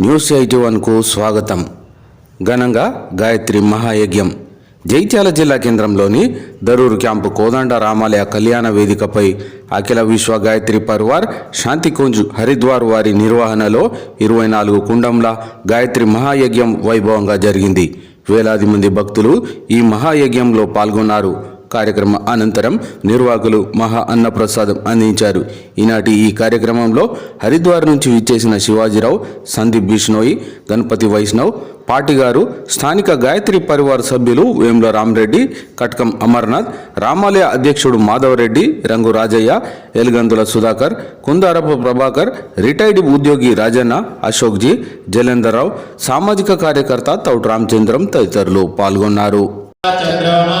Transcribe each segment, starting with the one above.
News eighty వన్కు స్వాగతం. ఘనంగా గాయత్రి మహాయజ్ఞం. జైత్యాల జిల్లా కేంద్రంలోని దరూరు క్యాంపు కోదండ రామాలయ కళ్యాణ వేదికపై అఖిల విశ్వ గాయత్రి పర్వార్ శాంతికుంజ్ హరిద్వార్ వారి నిర్వహణలో ఇరవై నాలుగు కుండంల గాయత్రి మహాయజ్ఞం వైభవంగా జరిగింది. వేలాది మంది భక్తులు ఈ మహాయజ్ఞంలో పాల్గొన్నారు. కార్యక్రమ అనంతరం నిర్వాహకులు మహా అన్నప్రసాదం అందించారు. ఈనాటి ఈ కార్యక్రమంలో హరిద్వార్ నుంచి విచ్చేసిన శివాజీరావు సందీప్ బిష్ణోయి గణపతి వైష్ణవ్ పాటిగారు స్థానిక గాయత్రి పరివార సభ్యులు వేముల రామరెడ్డి కట్కం అమర్నాథ్ రామాలయ అధ్యక్షుడు మాధవరెడ్డి రంగు రాజయ్య ఎలుగందుల సుధాకర్ కుందారపు ప్రభాకర్ రిటైర్డ్ ఉద్యోగి రాజన్న అశోక్జీ జలేందర్రావు సామాజిక కార్యకర్త తౌట్ రామచంద్రం తదితరులు పాల్గొన్నారు. చంద్రమా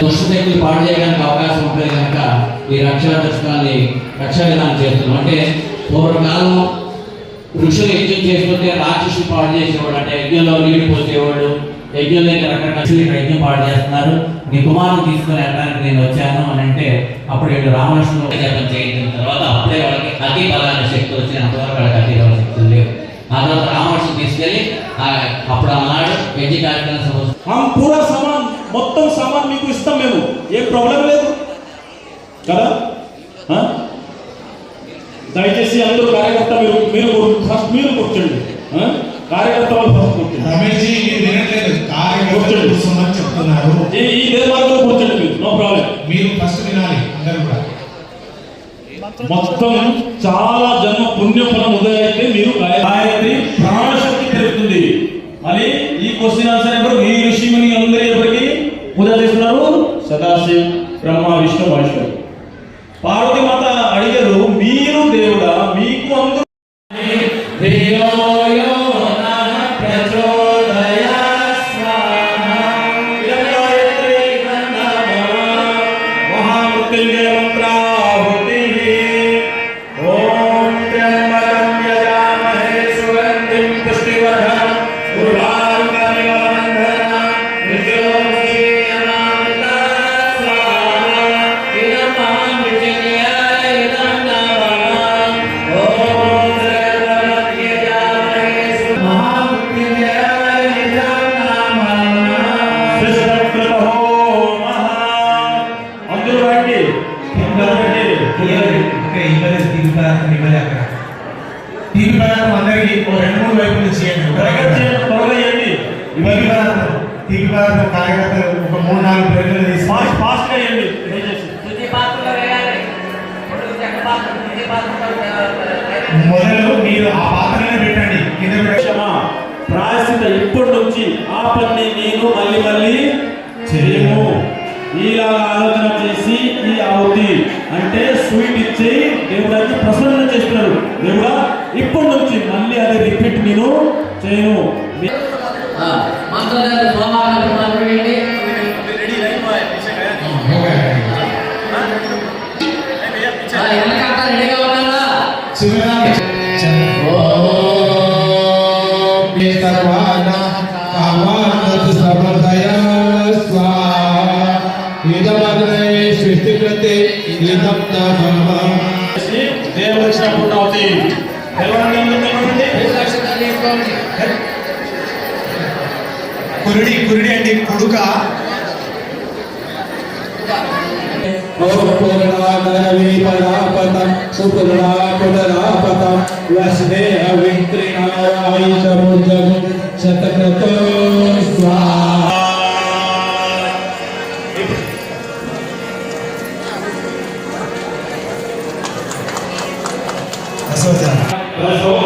దుష్టశక్తులు పాడు చేయడానికి అవకాశం ఉంటుంది కనుక ఈ రక్షణ దశకాన్ని రక్షణ విధానం చేస్తున్నాం అంటే పూర్వకాలం ఋషులు యజ్ఞం చేస్తుంటే రాక్షసులు పాడు చేసేవాడు అంటే యజ్ఞంలో నీళ్ళు పోసేవాడు యజ్ఞంలో రకరకాల ఇక్కడ యజ్ఞం పాడు చేస్తున్నారు. నీ కుమారుని తీసుకుని వెళ్ళడానికి నేను వచ్చాను అని అంటే అప్పుడు వీళ్ళు రామలక్ష్మణులు జపం చేయించిన తర్వాత అప్పుడే వాళ్ళకి అతి బలాన్ని శక్తి వచ్చిన అంతవరకు వాళ్ళకి అతి బల శక్తులు లేవు. ఆ తర్వాత రామవర్షం తీసుకెళ్ళి అప్పుడు అన్నాడు ఎన్ని కార్యక్రమం సమస్య పూరా సమాన్ మొత్తం సమాన్ మీకు ఇస్తాం మేము. ఏ ప్రాబ్లం లేదు. కదా? దయచేసి అందరూ కార్యకర్త మీరు మీరు ఫస్ట్ మీరు కూర్చోండి కార్యకర్త వాళ్ళు ఫస్ట్ కూర్చోండి చెప్తున్నారు. ఈ ఇదే మార్గంలో కూర్చోండి మీరు. నో ప్రాబ్లం మీరు ఫస్ట్ వినాలి అందరూ కూడా. మొత్తం చాలా జన్మ పుణ్య ఫలం ఉదయైతే మీరు గాయత్రి. ప్రాణశక్తి పెరుగుతుంది. మరి ఈ క్వశ్చన్ ఆన్సర్ ఎవరు? మీ ఋషిముని అందరూ ఎవరికి? పూజ చేస్తున్నారు సదాశివ్ టీవీ పదార్థం కార్యకర్తలు ఒక మూడు నాలుగు ప్లేట్లు తీసి ఫాస్ట్ మొదలు మీరు ఆ పాత్రనే పెట్టండి కింద పెట్టండి క్షమా ప్రాయశ్చిత ఇప్పటి నుంచి ఆ పని నేను మళ్ళీ మళ్ళీ చేయము ఇలా ఆలోచన చేసి ఈ ఆవుతి అంటే స్వీట్ ఇచ్చి దేవుడానికి ప్రసన్న చేస్తున్నారు. దేవుడా ఇప్పటి నుంచి మళ్ళీ అది రిపీట్ నేను చేయను. కురుడి కురుడి సర్వాణ కామానత్ ఓ స్వాహా ఇదమగ్నే ఇదం నమః చేసి దేవుడు ఇచ్చిన పుట్టావుతి తెలవండి తెలవండి లక్షణాలు తీసుకోండి కురుడి కురుడి అంటే కుడుక శతకృతో స్వాహా అసోచారం దేవన్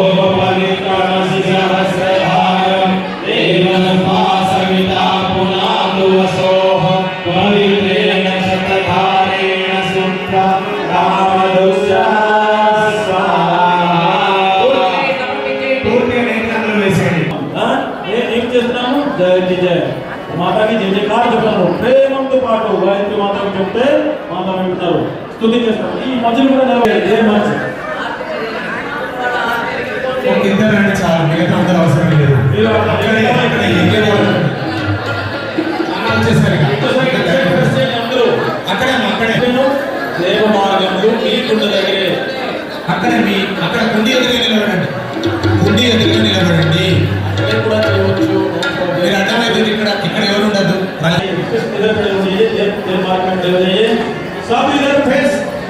చేస్తున్నాము? జయ జయ మాతాకి జయ జయకారు చెప్తాను ప్రేమంతో పాటు గాయత్రి మాతాకి చెప్తే మాతా వింటారు. స్థుతి చేస్తారు ఈ మధ్యలో కూడా జరగలేదు. ఏ మంచి అక్కడే అక్కడే అక్కడ మీ అక్కడ కుండి ఎదురుగా నిలబడండి. కుండి ఎదురుగా నిలబడండి. ప్రజలు కూడా చేయవచ్చు మీరు అర్థమైంది ఇక్కడ ఇక్కడ ఎవరు ఉండదు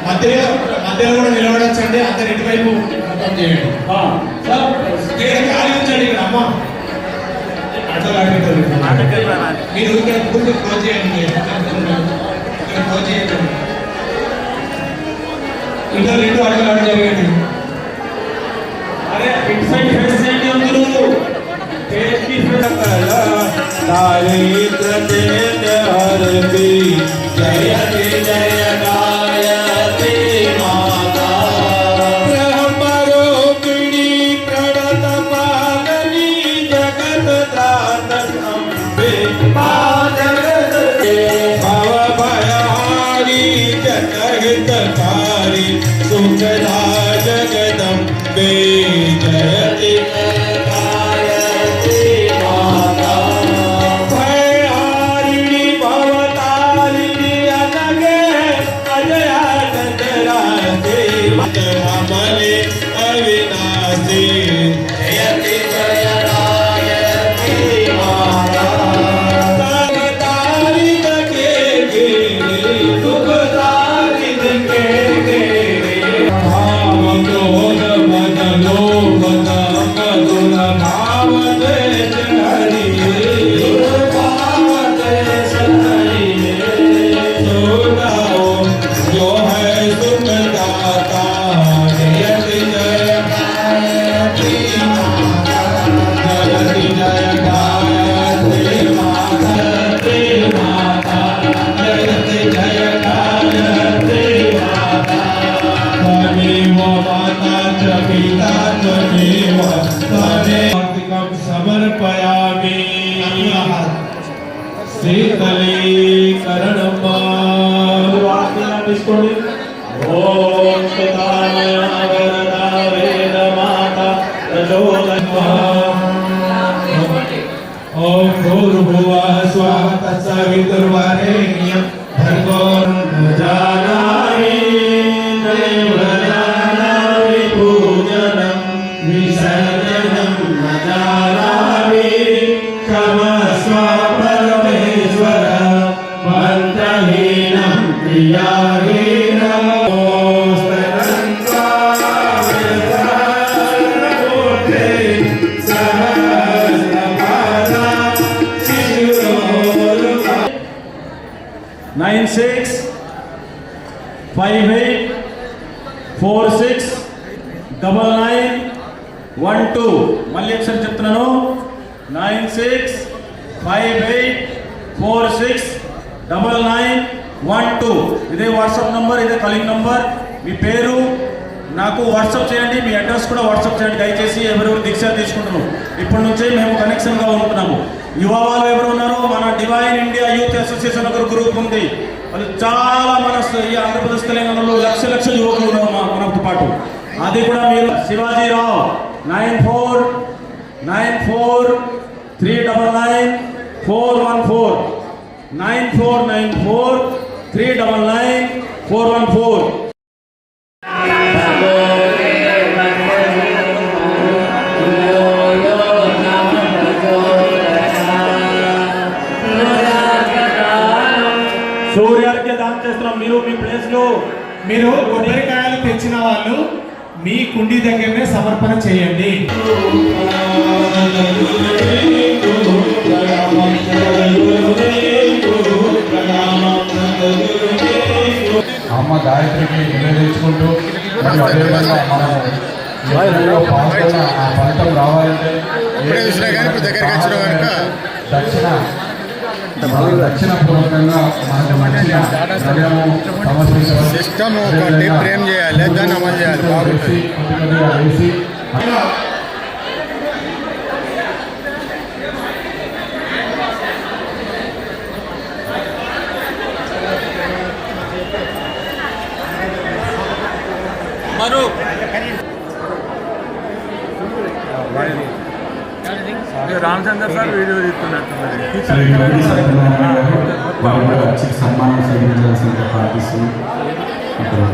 మధ్యలో మధ్యలో కూడా నిలబడచ్చండి. అందరు ఇటువైపు మొత్తం చేయండి. ఖాళీ ఉంచండి ఇక్కడ అమ్మ. మీరు ఇక్కడ పూర్తి క్లోజ్ చేయండి. ఇక్కడ క్లోజ్ जनहितकारी सुखदा जगदम्बे जयति I did. ॐ भूर्भुवः स्वः तत्सवितुर्वरेण्यं भर्गो न जानामि नैव जानामि पूजनं विसर्जनं न जानामि क्षमस्व परमेश्वर मन्त्रहीनं क्रियाहि। Four six double nine one two. మళ్ళీ ఒకసారి చెప్తున్నాను. Nine six five eight four six double nine one two. ఇదే వాట్సాప్ నంబర్ ఇదే కాలింగ్ నంబర్. మీ పేరు నాకు వాట్సాప్ చేయండి మీ అడ్రస్ కూడా వాట్సాప్ చేయండి. దయచేసి ఎవరెవరు దీక్ష తీసుకుంటున్నాం ఇప్పటి నుంచే మేము కనెక్షన్గా ఉంటున్నాము. యువ వాళ్ళు ఎవరు ఉన్నారో మన డివైన్ ఇండియా యూత్ అసోసియేషన్ ఒక గ్రూప్ ఉంది. వాళ్ళు చాలా మన ఈ ఆంధ్రప్రదేశ్ తెలంగాణలో లక్ష లక్ష యువకులు ఉన్నారు మనతో పాటు. అది కూడా మీరు Shivajirao nine four nine four three double nine four one four nine four nine four three double nine four one four. మీరు కొబ్బరికాయలు తెచ్చిన వాళ్ళు మీ కుండి దగ్గరనే సమర్పణ చేయండి. అమ్మ గాయత్రికి నివేదించుకుంటూ మరియు అదేవిధంగా మనం యజ్ఞంలో పాల్గొన్న ఆ ఫలితం రావాలంటే దక్షిణ సిస్టమ్ ఒకటి ప్రేమ్ చేయాలి దాన్ని అమలు చేయాలి బాగుంటుంది మరో రామచంద్ర సార్ వీడియో తీస్తున్నట్టున్నది వచ్చి సన్మానం స్వీకరించాల్సిందిగా ప్రార్థిస్తున్నాం ఇప్పుడు